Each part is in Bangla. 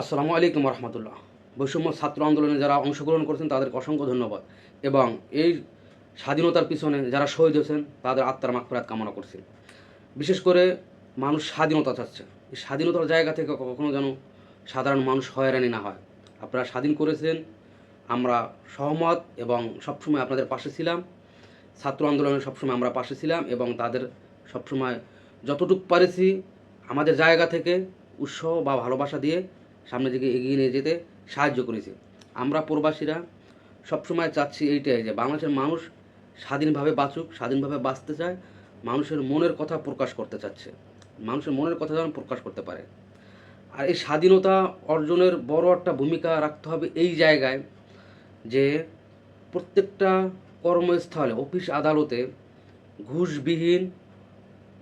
আসসালামু আলাইকুম রহমতুল্লাহ। বৈষম্য ছাত্র আন্দোলনে যারা অংশগ্রহণ করেছেন, তাদেরকে অসংখ্য ধন্যবাদ। এবং এই স্বাধীনতার পিছনে যারা শহীদ হয়েছেন, তাদের আত্মার মাগফিরাত কামনা করছেন বিশেষ করে মানুষ স্বাধীনতা চাচ্ছে। এই স্বাধীনতার জায়গা থেকে কখনো যেন সাধারণ মানুষ হয়রানি না হয়। আপনারা স্বাধীন করেছেন, আমরা সহমত এবং সবসময় আপনাদের পাশে ছিলাম। ছাত্র আন্দোলনে সবসময় আমরা পাশে ছিলাম এবং তাদের সবসময় যতটুকু পারেছি, আমাদের জায়গা থেকে উৎসাহ বা ভালোবাসা দিয়ে সামনের দিকে এগিয়ে নিয়ে যেতে সাহায্য করেছে। আমরা প্রবাসীরা সবসময় চাচ্ছি এইটাই যে বাংলাদেশের মানুষ স্বাধীনভাবে বাঁচুক, স্বাধীনভাবে বাঁচতে চায়, মানুষের মনের কথা প্রকাশ করতে চাচ্ছে। মানুষের মনের কথা যেন প্রকাশ করতে পারে। আর এই স্বাধীনতা অর্জনের বড় একটা ভূমিকা রাখতে হবে এই জায়গায় যে প্রত্যেকটা কর্মস্থলে, অফিস আদালতে ঘুষবিহীন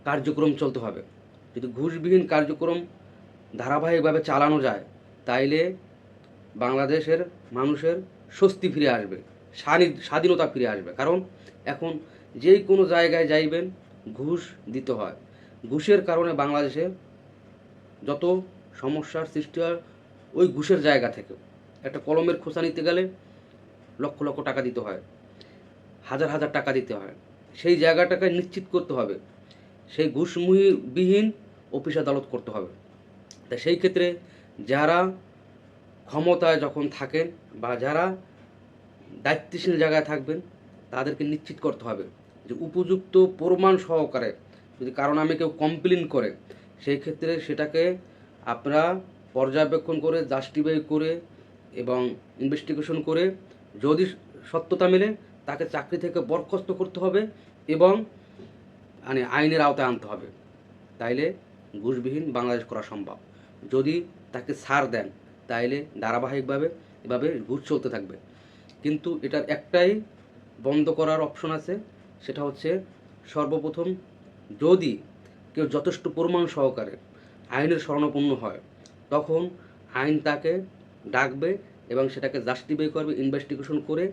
কার্যক্রম চলতে হবে। যদি ঘুষবিহীন কার্যক্রম ধারাবাহিকভাবে চালানো যায় তাইলে বাংলাদেশের মানুষের স্বস্তি ফিরে আসবে স্বাধী- স্বাধীনতা ফিরে আসবে। কারণ এখন যেই কোনো জায়গায় যাইবেন, ঘুষ দিতে হয়। ঘুষের কারণে বাংলাদেশে যত সমস্যার সৃষ্টি হয়, ওই ঘুষের জায়গা থেকে। একটা কলমের খোসা নিতে গেলে লক্ষ লক্ষ টাকা দিতে হয়, হাজার হাজার টাকা দিতে হয়। সেই জায়গাটাকে নিশ্চিত করতে হবে। সেই ঘুষবিহীন অফিস আদালত করতে হবে। তা সেই ক্ষেত্রে যারা ক্ষমতায় যখন থাকেন বা যারা দায়িত্বশীল জায়গায় থাকবেন, তাদেরকে নিশ্চিত করতে হবে যে উপযুক্ত প্রমাণ সহকারে যদি কারণ আমি কেউ কমপ্লেন করে, সেই ক্ষেত্রে সেটাকে আপনারা পর্যবেক্ষণ করে জাস্টিফাই করে এবং ইনভেস্টিগেশন করে যদি সত্যতা মেলে, তাকে চাকরি থেকে বরখাস্ত করতে হবে এবং মানে আইনের আওতায় আনতে হবে। তাইলে ঘুষবিহীন বাংলাদেশ করা সম্ভব। যদি তাকে সার দেন, তাইলে ধারাবাহিকভাবে এভাবে ঘুষ চলতে থাকবে। কিন্তু এটার একটাই বন্ধ করার অপশন আছে, সেটা হচ্ছে সর্বপ্রথম যদি কেউ যথেষ্ট প্রমাণ সহকারে আইনের শরণাপন্ন হয়, তখন আইন তাকে ডাকবে এবং সেটাকে জাস্টিফাই করবে ইনভেস্টিগেশন করে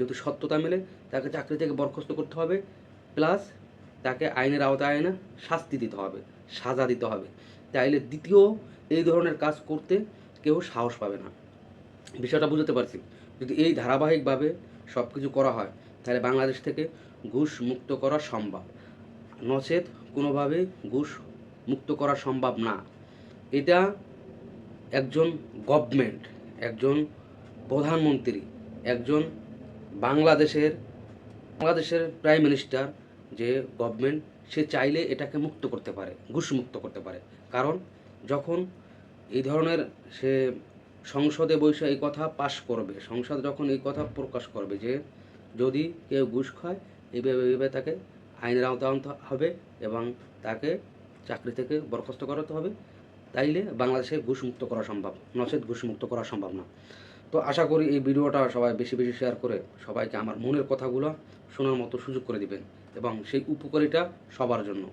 যদি সত্যতা মেলে তাকে চাকরি থেকে বরখাস্ত করতে হবে প্লাস তাকে আইনের আওতায় আইনে শাস্তি দিতে হবে, সাজা দিতে হবে। তাইলে দ্বিতীয় এই ধরনের কাজ করতে কেউ সাহস পাবে না। বিষয়টা বুঝতে পারছি। যদি এই ধারাবাহিকভাবে সব কিছু করা হয়, তাহলে বাংলাদেশ থেকে ঘুষ মুক্ত করা সম্ভব। নচেত কোনোভাবে ঘুষ মুক্ত করা সম্ভব না। এটা একজন গভর্নমেন্ট একজন প্রধানমন্ত্রী, একজন বাংলাদেশের বাংলাদেশের প্রাইম মিনিস্টার যে গভর্নমেন্ট সে চাইলে এটাকে মুক্ত করতে পারে ঘুষ মুক্ত করতে পারে। কারণ যখন এই ধরনের সে সংসদে বসে এই কথা পাশ করবে, সংসদ যখন এই কথা প্রকাশ করবে যে যদি কেউ ঘুষ খায় এইভাবে এইভাবে তাকে আইনের আওতা আনতে হবে এবং তাকে চাকরি থেকে বরখাস্ত করাতে হবে, তাইলে বাংলাদেশে ঘুষ মুক্ত করা সম্ভব নচেত ঘুষ মুক্ত করা সম্ভব না। তো আশা করি এই ভিডিওটা সবাই বেশি বেশি শেয়ার করে সবাইকে আমার মনের কথাগুলো শোনার মতো সুযোগ করে দিবেন। এবং সেই উপকারিতা সবার জন্য।